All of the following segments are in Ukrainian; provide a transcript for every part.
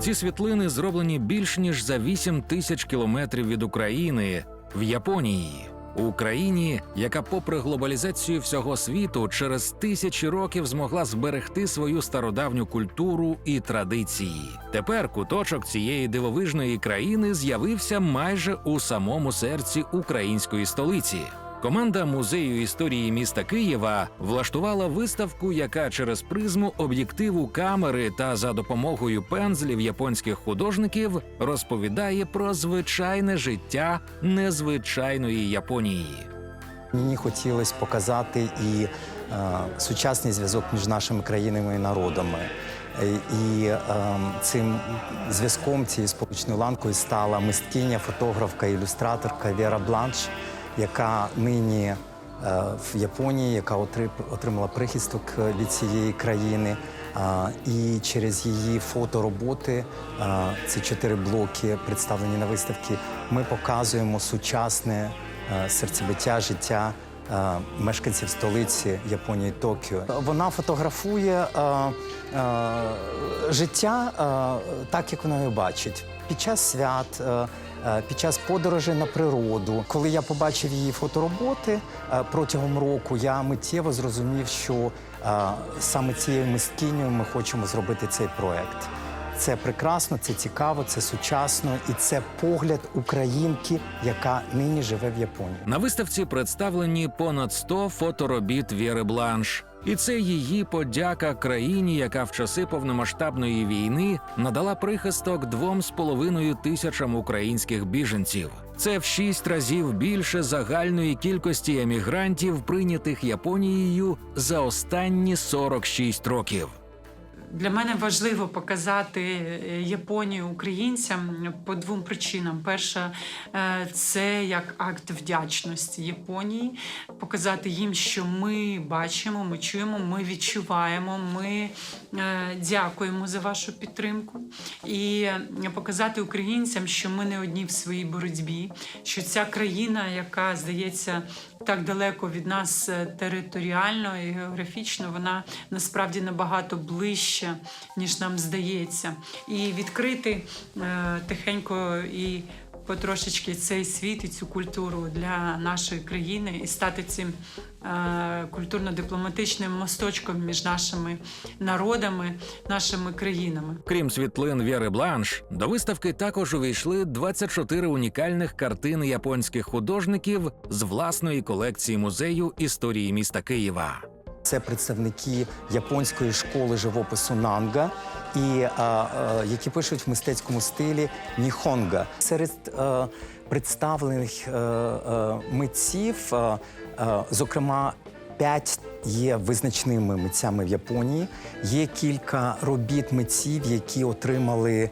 Ці світлини зроблені більш ніж за 8 тисяч кілометрів від України в Японії. У країні, яка, попри глобалізацію всього світу, через тисячі років змогла зберегти свою стародавню культуру і традиції. Тепер куточок цієї дивовижної країни з'явився майже у самому серці української столиці. Команда музею історії міста Києва влаштувала виставку, яка через призму об'єктиву камери та за допомогою пензлів японських художників розповідає про звичайне життя незвичайної Японії. Мені хотілося показати і е, сучасний зв'язок між нашими країнами і народами. Е, І е, цим зв'язком, цією сполучною ланкою стала мисткиня, фотографка, ілюстраторка Вера Бланш, яка нині е, в Японії, яка отри- отримала прихисток е, від цієї країни. І через її фотороботи, а, ці чотири блоки, представлені на виставці, ми показуємо сучасне е, серцебиття життя е, мешканців столиці Японії Токіо. Вона фотографує е, е, життя е, так, як вона його бачить. Під час свят, е, е, під час подорожей на природу. Коли я побачив її фотороботи протягом року, я миттєво зрозумів, що саме цією мисткинею ми хочемо зробити цей проект. Це прекрасно, це цікаво, це сучасно і це погляд українки, яка нині живе в Японії. На виставці представлені понад 100 фоторобіт Вєри Бланш. І це її подяка країні, яка в часи повномасштабної війни надала прихисток двом з половиною тисячам українських біженців. Це в шість разів більше загальної кількості емігрантів, прийнятих Японією за останні 46 років. Для мене важливо показати е, Японію українцям по двом причинам. Перша е, це як акт вдячності Японії, показати їм, що ми бачимо, ми чуємо, ми відчуваємо, ми е, дякуємо за вашу підтримку. І показати українцям, що ми не одні в своїй боротьбі, що ця країна, яка здається так далеко від нас територіально і географічно, вона насправді набагато ближче, ніж нам здається. І відкрити е, тихенько і потрошечки цей світ і цю культуру для нашої країни і стати цим е, культурно-дипломатичним мосточком між нашими народами, нашими країнами. Крім світлин Вєри Бланш, до виставки також увійшли 24 унікальних картини японських художників з власної колекції музею історії міста Києва. Це представники японської школи живопису Нанга, і а, а, які пишуть в мистецькому стилі Ніхонга. Серед е, представлених е, е, митців, е, е, зокрема, п'ять є визначними митцями в Японії. Є кілька робіт митців, які отримали е,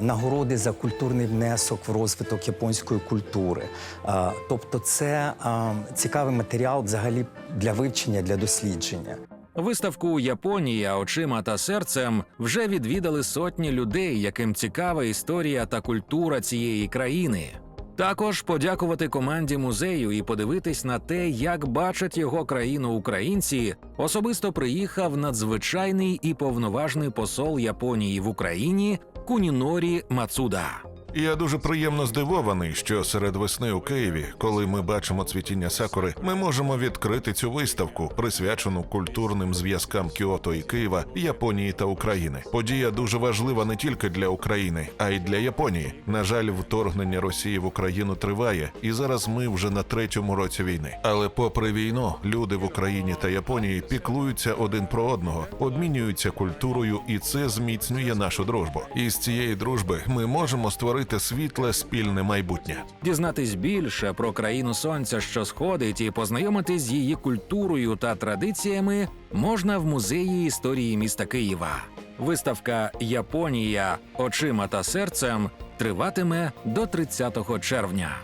нагороди за культурний внесок в розвиток японської культури. Е, тобто, це е, цікавий матеріал взагалі для вивчення, для дослідження. Виставку Японія очима та серцем вже відвідали сотні людей, яким цікава історія та культура цієї країни. Також подякувати команді музею і подивитись на те, як бачать його країну українці, особисто приїхав надзвичайний і повноважний посол Японії в Україні Кунінорі Мацуда. Я дуже приємно здивований, що серед весни у Києві, коли ми бачимо цвітіння сакури, ми можемо відкрити цю виставку, присвячену культурним зв'язкам Кіото і Києва, Японії та України. Подія дуже важлива не тільки для України, а й для Японії. На жаль, вторгнення Росії в Україну триває, і зараз ми вже на третьому році війни. Але попри війну, люди в Україні та Японії піклуються один про одного, обмінюються культурою, і це зміцнює нашу дружбу. І з цієї дружби ми можемо створити світле спільне майбутнє. Дізнатись більше про країну сонця, що сходить, і познайомитись з її культурою та традиціями можна в музеї історії міста Києва. Виставка Японія очима та серцем триватиме до 30 червня.